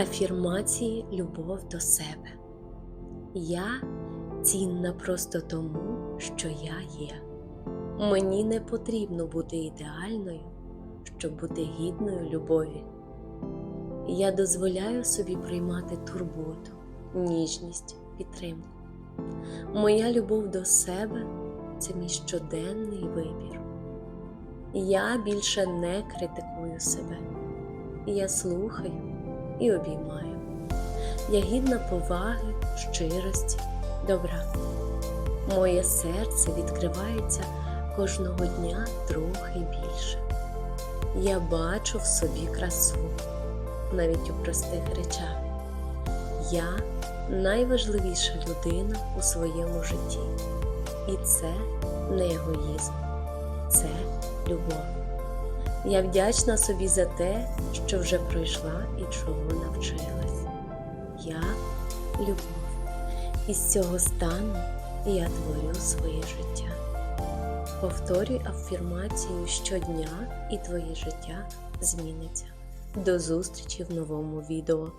Афірмації любов до себе. Я цінна просто тому, що я є. Мені не потрібно бути ідеальною, щоб бути гідною любові. Я дозволяю собі приймати турботу, ніжність, підтримку. Моя любов до себе це мій щоденний вибір. Я більше не критикую себе. Я слухаю і обіймаю. Я гідна поваги, щирості, добра. Моє серце відкривається кожного дня трохи більше. Я бачу в собі красу, навіть у простих речах. Я найважливіша людина у своєму житті. І це не егоїзм, це любов. Я вдячна собі за те, що вже пройшла і чого навчилась. Я любов. І з цього стану я творю своє життя. Повторюй афірмацію щодня, і твоє життя зміниться. До зустрічі в новому відео.